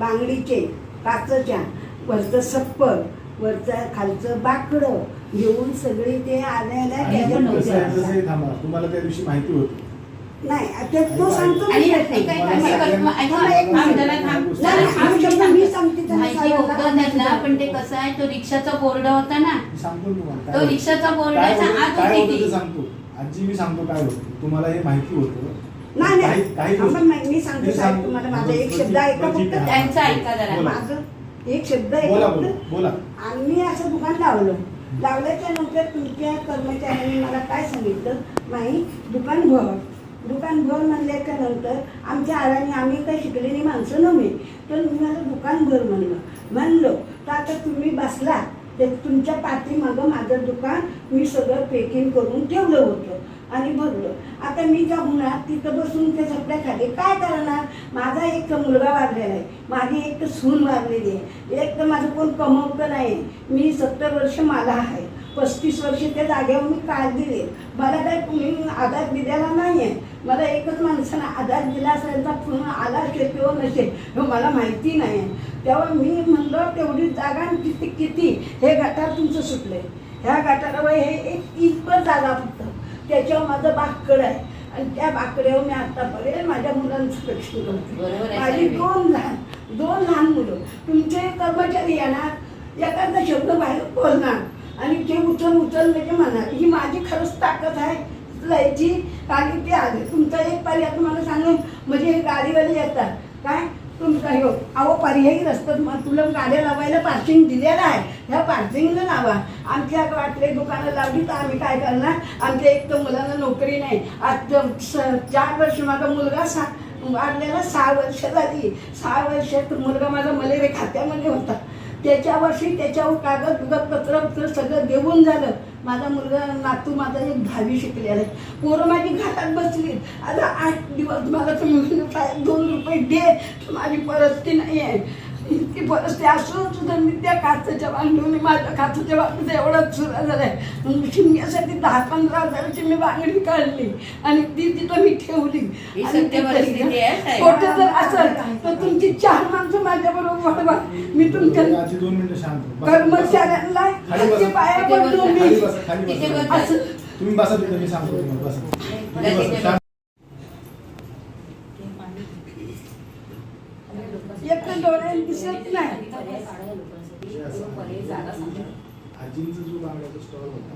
बांगडीचे काचच्या वरचं सप्पर वरचं खालचं बाकडं घेऊन सगळी ते आल्याला आणि कसं आहे, थांबा तुम्हाला त्या दिवशी माहिती होती नाही तो सांगतो आणि नाही. ऐका, थांब. जरा थांब. नाही, नाही. शब्द मी त्यांना माहिती सगळ्यांना. होतं त्यांना पण ते कसं आहे तो रिक्षाचा बोर्ड होता ना मी सांगतो ना तुम्हाला तो काय रिक्षाचा. बोर्डाच्या काय होतं- आत काय होती होतं ती. ते सांगतो आजी मी सांगतो काय होतं तुम्हाला हे माहिती होतं नाही नाही. काही आपण गोष्टी- नाही, मी सांगते मी साहेब सांगतो. तुम्हाला माझा एक शब्द ऐका फक्त. त्यांचं ऐका जरा. बोला. माझं एक शब्द बोला ऐका बोला. फक्त. बोला आम्ही असं दुकान लावलं. लावल्याच्या नंतर तुमच्या कर्मचाऱ्यांनी मला काय सांगितलं नाही दुकान भर. दुकान भर म्हणल्याच्या नंतर आमच्या आराने आम्ही काही शिकलेली माणसं नव्हे. तर मी माझं दुकान भर म्हणलं. म्हणलं तर आता तुम्ही बसला. ते तुमच्या पाठीमागं माझं दुकान मी सगळं पॅकिंग करून ठेवलं होतं. आणि भरलं आता मी का होणार तिथं बसून त्या सगळ्या खाली काय करणार? माझा एक तर मुलगा वाढलेला आहे. माझी एक तर सून वाढलेली आहे. एक तर माझं कोण कमवतं नाही. मी सत्तर वर्ष मला आहे. पस्तीस वर्ष त्या जागेवर मी काळ दिले. मला काय तुम्ही आधार दिलेला नाही आहे मला एकच माणसानं आधार दिला असेल तर पुन्हा आला असेल किंवा नसेल हे मला माहिती नाही आहे तेव्हा मी म्हणलं तेवढी जागा किती किती? हे गटार तुमचं सुटलं ह्या गटारावर हे एक इतपत जागा फक्त. त्याच्यावर माझं बागकड आहे. आणि त्या बाकड्यावर मी आतापर्यंत माझ्या मुलांचं बरोबर करते माझी. दोन लहान दोन लहान मुलं. तुमचे कर्मचारी येणार एखादा शब्द बाहेर बोलणार. आणि ते उचल उचल म्हणजे म्हणणार ही माझी खरंच ताकद आहे जायची आणि ते आले. तुमचा एक पर्याय तुम्हाला सांगेन. म्हणजे हे गाडीवाले येतात. काय? तुमचा हे? हो? अहो पर्यायी रस्त्यात मग तुला गाड्या लावायला पार्किंग दिलेलं आहे. ह्या पार्किंगला लावा. आमच्या वाटले दुकानं लावली तर आम्ही काय करणार? आमच्या एक तर मुलांना नोकरी नाही. आज स- चार वर्ष माझा मुलगा सा वाढलेला सहा वर्ष झाली. सहा वर्षात मुलगा माझा मलेरिया खात्यामध्ये होता. त्याच्या वर्षी त्याच्यावर कागद बिगद पत्र पत्र सगळं देऊन झालं. माझा मुलगा नातू माझा एक दहावी शिकलेला आहे. पोरं माझी घाटात बसली आता आठ दिवस मला तुम्ही दोन रुपये दे. तर माझी परिस्थिती नाही आहे. इतकी परिस्थिती असून सुद्धा मी त्या काचाच्या बांधून माझ्या काचाच्या बाबतीत एवढाच सुरा झालाय मग शिमग्यासाठी दहा पंधरा हजाराची मी बांगडी काढली. आणि ती तिथं मी ठेवली. आणि आहे, जर असेल तर तुमची चार माणसं वाढवा मी तुमच्या दोन मिनिटं शांत बसा. कर्मचाऱ्यांना खाली बसा. त्यांचे पाया तिथे पडलो बसा. खाली मी बसा खाली तिथे बसा बसा. असं तुम्ही बसा तिथे मी सांगतो तुम्हाला बसा तुम्ही बसा, शांत. एक तर डोळ्यात दिसत नाही आजींचा जो बांगड्याचा स्टॉल होता